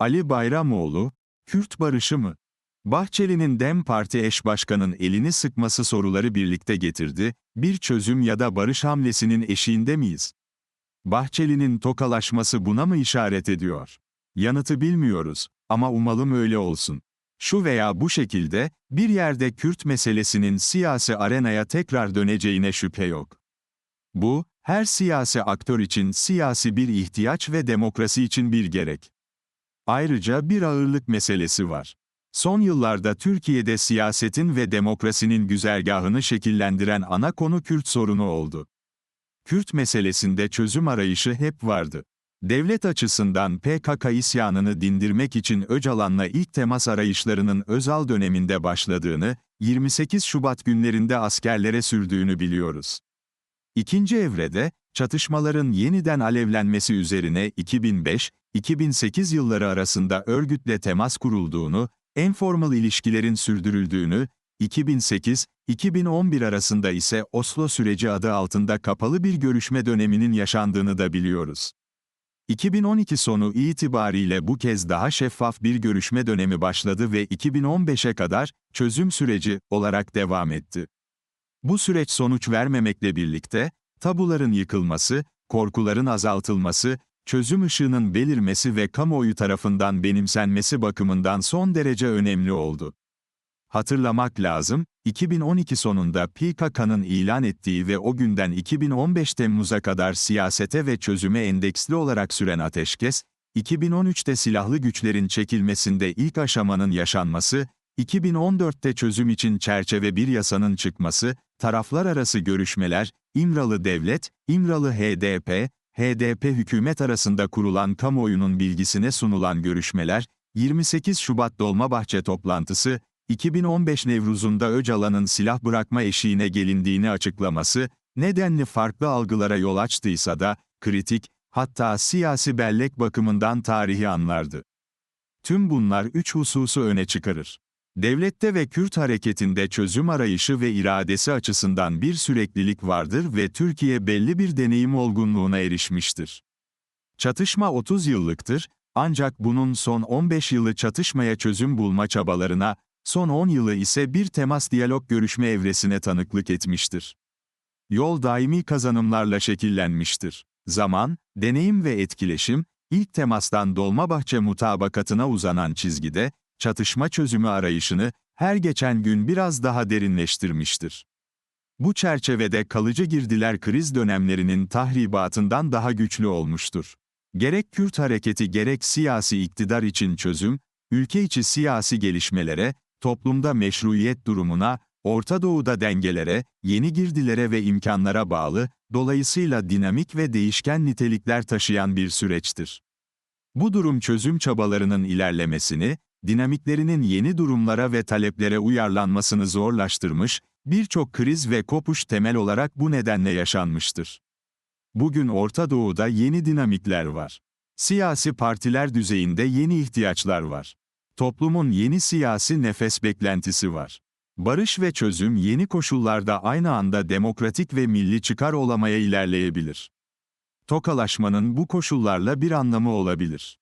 Ali Bayramoğlu, Kürt barışı mı? Bahçeli'nin DEM Parti eş başkanın elini sıkması soruları birlikte getirdi, bir çözüm ya da barış hamlesinin eşiğinde miyiz? Bahçeli'nin tokalaşması buna mı işaret ediyor? Yanıtı bilmiyoruz ama umalım öyle olsun. Şu veya bu şekilde, bir yerde Kürt meselesinin siyasi arenaya tekrar döneceğine şüphe yok. Bu, her siyasi aktör için siyasi bir ihtiyaç ve demokrasi için bir gerek. Ayrıca bir ağırlık meselesi var. Son yıllarda Türkiye'de siyasetin ve demokrasinin güzergahını şekillendiren ana konu Kürt sorunu oldu. Kürt meselesinde çözüm arayışı hep vardı. Devlet açısından PKK isyanını dindirmek için Öcalan'la ilk temas arayışlarının Özal döneminde başladığını, 28 Şubat günlerinde askerlere sürdüğünü biliyoruz. İkinci evrede, çatışmaların yeniden alevlenmesi üzerine 2005-2008 yılları arasında örgütle temas kurulduğunu, enformal ilişkilerin sürdürüldüğünü, 2008-2011 arasında ise Oslo süreci adı altında kapalı bir görüşme döneminin yaşandığını da biliyoruz. 2012 sonu itibariyle bu kez daha şeffaf bir görüşme dönemi başladı ve 2015'e kadar çözüm süreci olarak devam etti. Bu süreç sonuç vermemekle birlikte, tabuların yıkılması, korkuların azaltılması, çözüm ışığının belirmesi ve kamuoyu tarafından benimsenmesi bakımından son derece önemli oldu. Hatırlamak lazım, 2012 sonunda PKK'nın ilan ettiği ve o günden 2015 Temmuz'a kadar siyasete ve çözüme endeksli olarak süren ateşkes, 2013'te silahlı güçlerin çekilmesinde ilk aşamanın yaşanması, 2014'te çözüm için çerçeve bir yasanın çıkması, taraflar arası görüşmeler, İmralı Devlet, İmralı HDP, HDP hükümet arasında kurulan kamuoyunun bilgisine sunulan görüşmeler, 28 Şubat Dolmabahçe toplantısı, 2015 Nevruz'unda Öcalan'ın silah bırakma eşiğine gelindiğini açıklaması, nedenli farklı algılara yol açtıysa da, kritik, hatta siyasi bellek bakımından tarihi anlardı. Tüm bunlar üç hususu öne çıkarır. Devlette ve Kürt hareketinde çözüm arayışı ve iradesi açısından bir süreklilik vardır ve Türkiye belli bir deneyim olgunluğuna erişmiştir. Çatışma 30 yıllıktır, ancak bunun son 15 yılı çatışmaya çözüm bulma çabalarına, son 10 yılı ise bir temas diyalog görüşme evresine tanıklık etmiştir. Yol daimi kazanımlarla şekillenmiştir. Zaman, deneyim ve etkileşim, ilk temastan Dolmabahçe mutabakatına uzanan çizgide, çatışma çözümü arayışını her geçen gün biraz daha derinleştirmiştir. Bu çerçevede kalıcı girdiler kriz dönemlerinin tahribatından daha güçlü olmuştur. Gerek Kürt hareketi gerek siyasi iktidar için çözüm, ülke içi siyasi gelişmelere, toplumda meşruiyet durumuna, Orta Doğu'da dengelere, yeni girdilere ve imkanlara bağlı, dolayısıyla dinamik ve değişken nitelikler taşıyan bir süreçtir. Bu durum çözüm çabalarının ilerlemesini, dinamiklerinin yeni durumlara ve taleplere uyarlanmasını zorlaştırmış, birçok kriz ve kopuş temel olarak bu nedenle yaşanmıştır. Bugün Orta Doğu'da yeni dinamikler var. Siyasi partiler düzeyinde yeni ihtiyaçlar var. Toplumun yeni siyasi nefes beklentisi var. Barış ve çözüm yeni koşullarda aynı anda demokratik ve milli çıkar olamaya ilerleyebilir. Tokalaşmanın bu koşullarla bir anlamı olabilir.